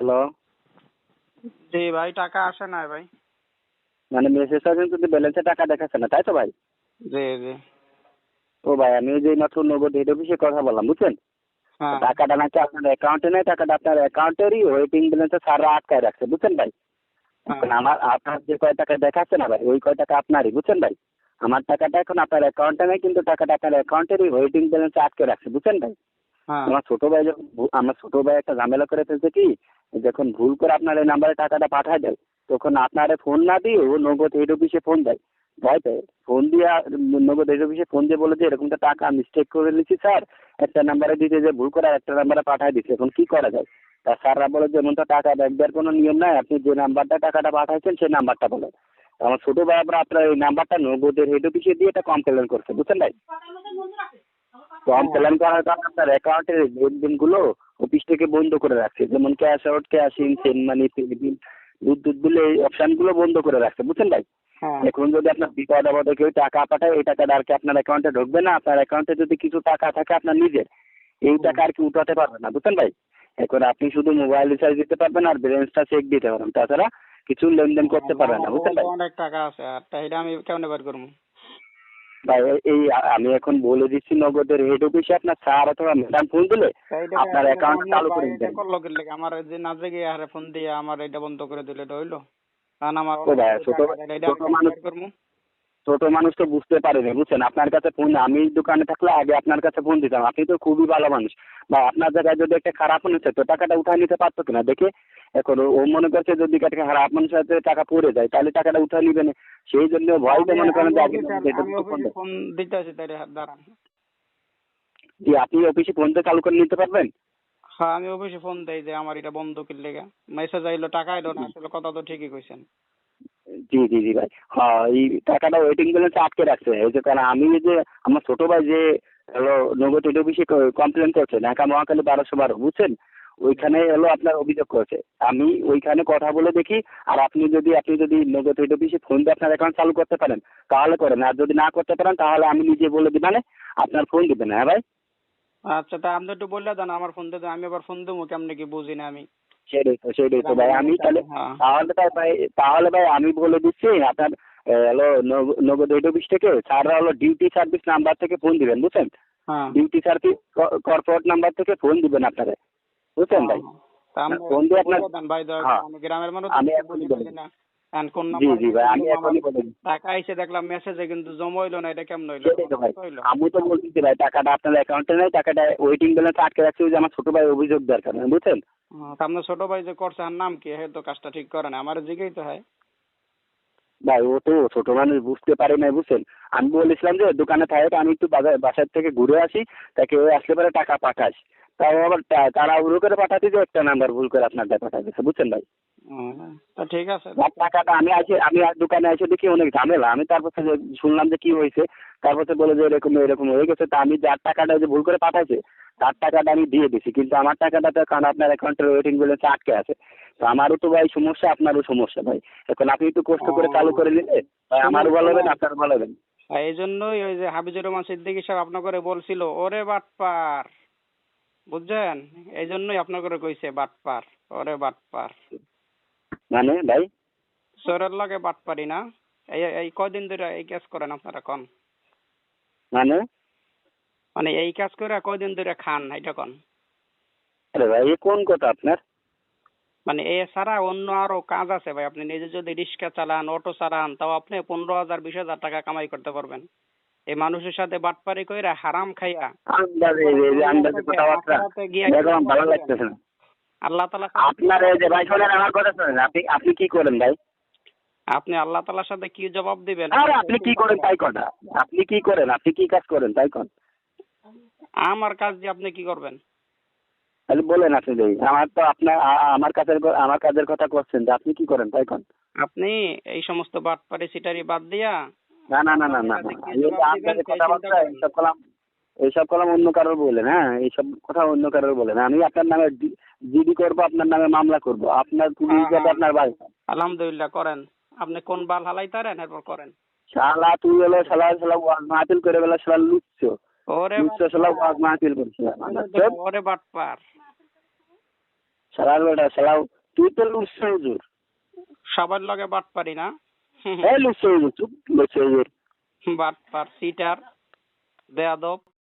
Hello জি ভাই টাকা আসে না ভাই। মানে মেসেজ আছে কিন্তু ব্যালেন্সে টাকা দেখাচ্ছে না তাই তো ভাই? জি জি। ও ভাই আমি যে মাত্র নগদ হেড অফিসে কথা বললাম বুঝছেন? হ্যাঁ। টাকাটা নাকি আপনার অ্যাকাউন্টে নেই টাকাটা আপনার অ্যাকাউন্টেরই ওয়েটিং ব্যালেন্সে স্যাররা আটকায় রাখছে বুঝছেন ভাই? এখন আমার আপনার যে কয় টাকা দেখাচ্ছে না ভাই ওই কয় টাকা আপনারই বুঝছেন ভাই? আমার টাকাটা এখন আপনার অ্যাকাউন্টে নেই কিন্তু টাকাটা আপনার অ্যাকাউন্টেরই ওয়েটিং ব্যালেন্সে আটকে রাখছে বুঝছেন ভাই? হ্যাঁ। আমার ছোট ভাই যখন আমার ছোট ভাই একটা ঝামেলা করে ফেলছে কি যখন ভুল করে আপনার এই নাম্বারে টাকাটা পাঠায় দেয়, তখন আপনারে ফোন না দিয়ে ও নগদ হেড অফিসে ফোন দেয়। ভয় পেয়ে ফোন দিয়ে নগদ হেড অফিসে ফোন দিয়ে বলে যে এরকম একটা টাকা মিস্টেক করে নিচ্ছি স্যার একটা নাম্বারে দিতে যে ভুল করে একটা নাম্বারে পাঠায় দিচ্ছে এখন কি করা যায়? তা স্যাররা বলে যে এমন তো টাকা ব্যাক দেওয়ার কোনো নিয়ম নাই, আপনি যে নাম্বারটা টাকাটা পাঠাইছেন, সেই নাম্বারটা বলে আমার ছোট ভাই আপনার এই নাম্বারটা নগদের হেড অফিসে দিয়ে এটা কমপ্লেন করছে, বুঝছেন ভাই? করার কারণে আপনার অ্যাকাউন্টের লেনদেনগুলো অফিস থেকে বন্ধ করে রাখছে। যেমন cash out cash in send money paybill বিলে এই অপশনগুলো বন্ধ করে রাখছে। বুঝছেন ভাই? হ্যাঁ। এখন যদি আপনার বিপদ আপদে কেউ টাকা পাঠায় এই টাকাটা আর কি আপনার অ্যাকাউন্টে ঢুকবে না? আপনার অ্যাকাউন্টে যদি কিছু টাকা থাকে আপনার নিজের। এই টাকা আর কি উঠাতে পারবেন না। বুঝছেন ভাই? এখন আপনি শুধু মোবাইল রিচার্জ দিতে পারবেন আর ব্যালেন্সটা চেক দিতে পারবেন। তাছাড়া কিছু লেনদেন করতে পারবেন না। বুঝছেন ভাই? অনেক টাকা আছে। আর আমি কেমনে বের করব? এই- আমি এখন বলে দিচ্ছি নগদের হেড অফিসে আপনার স্যার অথবা ম্যাডাম ফোন দিলে আপনার অ্যাকাউন্ট চালু করে দিবেন। করল কি লাগে? আমার যে না জেগে আরে ফোন দিয়ে আমার এটা বন্ধ করে দিলে এটা হইল? কারণ আমার ছোট- ছোট মানুষ- ছোট মানুষ তো বুঝতে পারেনি বুঝছেন? আপনার কাছে ফোন আমি দোকানে থাকলে আগে আপনার কাছে ফোন দিতাম। আপনি তো খুবই ভালো মানুষ। বা আপনার জায়গায় যদি একটা খারাপ মানুষ তো টাকাটা উঠায় নিতে পারতো কিনা? দেখে এখন ও- মনে করছে যদি একটা খারাপ মানুষের হাতে টাকা পড়ে যায় তাহলে টাকাটা উঠায় নিবে না। সেই জন্য ভয়তে মনে করেন যে আগে ফোন। ফোন দিতে আছি তাই দাঁড়ান। জি আপনি অফিসে ফোনটা চালু করে নিতে পারবেন? হ্যাঁ আমি অফিসে ফোন দেই যে আমার এটা বন্ধ কি লেগে। মেসেজ আইলো টাকা আইলো না আসলে কথা তো ঠিকই কইছেন। জি জি জি ভাই। হ্যাঁ এই টাকাটা ওয়েটিং ব্যালেন্সে আটকে রাখছে এই যে কারণ আমি যে আমার ছোট ভাই যে হলো নগদ অফিসে কমপ্লেন করছে ঢাকা মহাকালী বারোশো বারো বুঝছেন? ওইখানে হলো আপনার অভিযোগ করেছে। আমি ওইখানে কথা বলে দেখি আর আপনি যদি আপনি যদি নগদ হেড অফিসে ফোন দিয়ে আপনার অ্যাকাউন্ট চালু করতে পারেন তাহলে করেন। আর যদি না করতে পারেন তাহলে আমি নিজে বলে দিই মানে আপনার ফোন দিবেন হ্যাঁ ভাই? আচ্ছা তা আপনি একটু বললে দেন আমার ফোন দেন, আমি আবার ফোন দেবো কেমনে কি বুঝি না আমি। সেটাই তো সেটাই তো ভাই। আমি তাহলে হ্যাঁ। তাহলে ভাই তাহলে ভাই আমি বলে দিচ্ছি আপনার নগ- নগদ হেড অফিস থেকে স্যাররা হলো ডিউটি সার্ভিস নাম্বার থেকে ফোন দিবেন বুঝছেন? ডিউটি সার্ভিস কর্পোরেট নাম্বার থেকে ফোন দিবেন আপনারা। বুঝছেন ভাই? ফোন দিয়ে আপনার- ভাই হ্যাঁ। করে, আমি গ্রামের মানুষ আমি এখনই বুঝি না? জি জি ভাই আমি এখনই বলে টাকা আইসে দেখলাম মেসেজে কিন্তু জমা হইল না এটা কেমন হইল? আমি তো বলতেছি ভাই টাকাটা আপনার অ্যাকাউন্টে নেই টাকাটা ওয়েটিং ব্যালেন্স আটকে রাখছে যে আমার ছোট ভাই অভিযোগ দরকার বুঝছেন? হ্যাঁ, আপনার ছোট ভাই যে করছে আর নাম কি? হ্যাঁ তো কাজটা ঠিক করে না আমার জিগেই তো হয়। ভাই ও তো ছোট মানুষ বুঝতে পারে না বুঝছেন? আমি বলেছিলাম যে দোকানে থাকে আমি একটু বাজার বাসার থেকে ঘুরে আসি তাকে ওই আসলে পরে টাকা পাঠাস। তাও আবার তা- তাড়াহুড়ো করে পাঠাতে ভুল করে আপনারটা পাঠা দিচ্ছে বুঝছেন ভাই? তা ঠিক আছে। টাকাটা আমি আসি আমি দোকানে এসে দেখি অনেক ঝামেলা। আমি তারপর শুনলাম যে কি হয়েছে তারপর থেকে বলে যে এরকম এরকম হয়ে গেছে। তা আমি যার টাকাটা যে ভুল করে পাঠাইছে তার টাকাটা আমি দিয়ে দিছি। কিন্তু আমার টাকাটা তো কারণ আপনার অ্যাকাউন্টের ওয়েটিং ব্যালেন্স আটকে আছে। তো আমারও তো ভাই সমস্যা আপনারও সমস্যা ভাই। এখন আপনি একটু কষ্ট করে চালু করে নিলে ভাই আমারও ভালো আপনারও ভালো এই জন্যই ওই যে হাবিজুর রহমান সিদ্দিকী সাহেব আপনার করে বলছিল ওরে বাটপার! বুঝছেন? এই জন্যই আপনার করে কইছে বাটপার। ওরে বাটপার। মানে ভাই? চোরের লগে বাটপারি না? এই এই কয়দিন ধরে এই কাজ করেন আপনারা কন? মানে? মানে এই কাজ করে কয়দিন ধরে খান এটা কন? আরে ভাই কোন কথা আপনার? মানে এ ছাড়া অন্য আরও কাজ আছে ভাই। আপনি নিজে যদি রিক্সা চালান অটো চালান তাও আপনি পনেরো হাজার বিশ হাজার টাকা কামাই করতে পারবেন। এই মানুষের সাথে বাটপারি কইরা হারাম খাইয়া দেখো ভালো লাগতেছে না। আল্লাহ তালা আপনার এই যে ভাই শোনেন আমার কথা শোনেন আপনি আপনি কি করেন ভাই? আপনি আল্লাহ তালার সাথে কি জবাব দিবেন? আরে আপনি কি করেন তাই কথা? আপনি কি করেন? আপনি কি কাজ করেন তাই কন আমার কাজ দিয়ে আপনি কি করবেন? তাহলে বলেন আপনি যাই আমার তো আপনার আমার কাজের আমার কাজের কথা করছেন যে আপনি কি করেন তাই কন আপনি এই সমস্ত বাটপারি সিটারি বাদ দিয়া না না না না না আপনাদের কথাবার্তা এইসব কলাম এইসব কলাম অন্য কারোর বলেন হ্যাঁ? এইসব কথা অন্য কারোর বলেন। আমি আপনার নামে জিডি করব আপনার নামে মামলা করব। আপনার পুলিশ হ্যাঁ, যাতে হ্যাঁ। আপনার ভাই আলহামদুলিল্লাহ করেন। আপনি কোন বাল হালাইতারেন এরপর করেন। শালা তুই হলো শালা শালা ওয়াজ মাহফিল করে বেলা শালা লুচ্ছ। ওরে লুচ্ছ শালা ওয়াজ মাহফিল ওরে বাটপার সালার বেটা সালাও তুই তো লুচ্ছ হুজুর। সবার লগে বাটপারি না? হুজুর চুপ লুচ্ছ হুজুর বাটপার সিটার বেয়াদব